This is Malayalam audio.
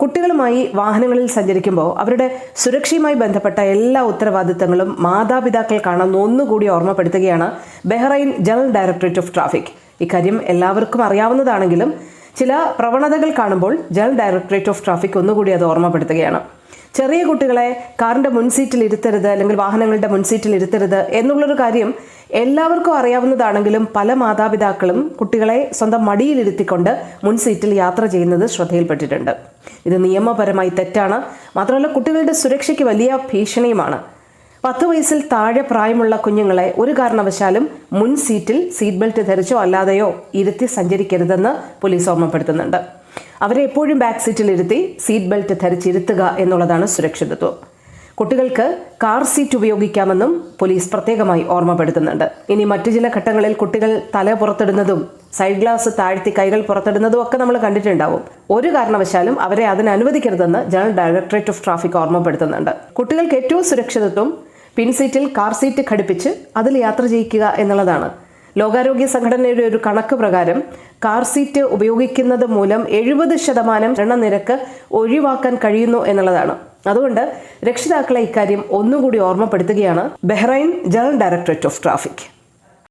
കുട്ടികളുമായി വാഹനങ്ങളിൽ സഞ്ചരിക്കുമ്പോൾ അവരുടെ സുരക്ഷയുമായി ബന്ധപ്പെട്ട എല്ലാ ഉത്തരവാദിത്തങ്ങളും മാതാപിതാക്കൾക്കാണെന്ന് ഒന്നുകൂടി ഓർമ്മപ്പെടുത്തുകയാണ് Bahrain General Directorate of Traffic. ഇക്കാര്യം എല്ലാവർക്കും അറിയാവുന്നതാണെങ്കിലും ചില പ്രവണതകൾ കാണുമ്പോൾ ജനറൽ ഡയറക്ടറേറ്റ് ഓഫ് ട്രാഫിക് ഒന്നുകൂടി അത് ഓർമ്മപ്പെടുത്തുകയാണ്. ചെറിയ കുട്ടികളെ കാറിന്റെ മുൻസീറ്റിൽ ഇരുത്തരുത് അല്ലെങ്കിൽ വാഹനങ്ങളുടെ മുൻസീറ്റിൽ ഇരുത്തരുത് എന്നുള്ളൊരു കാര്യം എല്ലാവർക്കും അറിയാവുന്നതാണെങ്കിലും പല മാതാപിതാക്കളും കുട്ടികളെ സ്വന്തം മടിയിലിരുത്തിക്കൊണ്ട് മുൻസീറ്റിൽ യാത്ര ചെയ്യുന്നത് ശ്രദ്ധയിൽപ്പെട്ടിട്ടുണ്ട്. ഇത് നിയമപരമായി തെറ്റാണ്. മാത്രമല്ല കുട്ടികളുടെ സുരക്ഷയ്ക്ക് വലിയ ഭീഷണിയുമാണ്. പത്ത് വയസ്സിൽ താഴെ പ്രായമുള്ള കുഞ്ഞുങ്ങളെ ഒരു കാരണവശാലും മുൻ സീറ്റിൽ സീറ്റ് ബെൽറ്റ് ധരിച്ചോ അല്ലാതെയോ ഇരുത്തി സഞ്ചരിക്കരുതെന്ന് പോലീസ് ഓർമ്മപ്പെടുത്തുന്നുണ്ട്. അവരെ എപ്പോഴും ബാക്ക് സീറ്റിൽ ഇരുത്തി സീറ്റ് ബെൽറ്റ് ധരിച്ചിരുത്തുക എന്നുള്ളതാണ് സുരക്ഷിതത്വം. കുട്ടികൾക്ക് കാർ സീറ്റ് ഉപയോഗിക്കാമെന്നും പോലീസ് പ്രത്യേകമായി ഓർമ്മപ്പെടുത്തുന്നുണ്ട്. ഇനി മറ്റു ചില ഘട്ടങ്ങളിൽ കുട്ടികൾ തല പുറത്തിടുന്നതും സൈഡ് ഗ്ലാസ് താഴ്ത്തി കൈകൾ പുറത്തിടുന്നതും ഒക്കെ നമ്മൾ കണ്ടിട്ടുണ്ടാവും. ഒരു കാരണവശാലും അവരെ അതിന് അനുവദിക്കരുതെന്ന് ജനറൽ ഡയറക്ടറേറ്റ് ഓഫ് ട്രാഫിക് ഓർമ്മപ്പെടുത്തുന്നുണ്ട്. കുട്ടികൾക്ക് ഏറ്റവും സുരക്ഷിതത്വം പിൻസീറ്റിൽ കാർ സീറ്റ് ഘടിപ്പിച്ച് അതിൽ യാത്ര ചെയ്യിക്കുക എന്നുള്ളതാണ്. ലോകാരോഗ്യ സംഘടനയുടെ ഒരു കണക്ക് പ്രകാരം കാർ സീറ്റ് ഉപയോഗിക്കുന്നത് മൂലം എഴുപത് ശതമാനം മരണനിരക്ക് ഒഴിവാക്കാൻ കഴിയുന്നു എന്നുള്ളതാണ്. അതുകൊണ്ട് രക്ഷിതാക്കളെ ഇക്കാര്യം ഒന്നുകൂടി ഓർമ്മപ്പെടുത്തുകയാണ് Bahrain General Directorate of Traffic.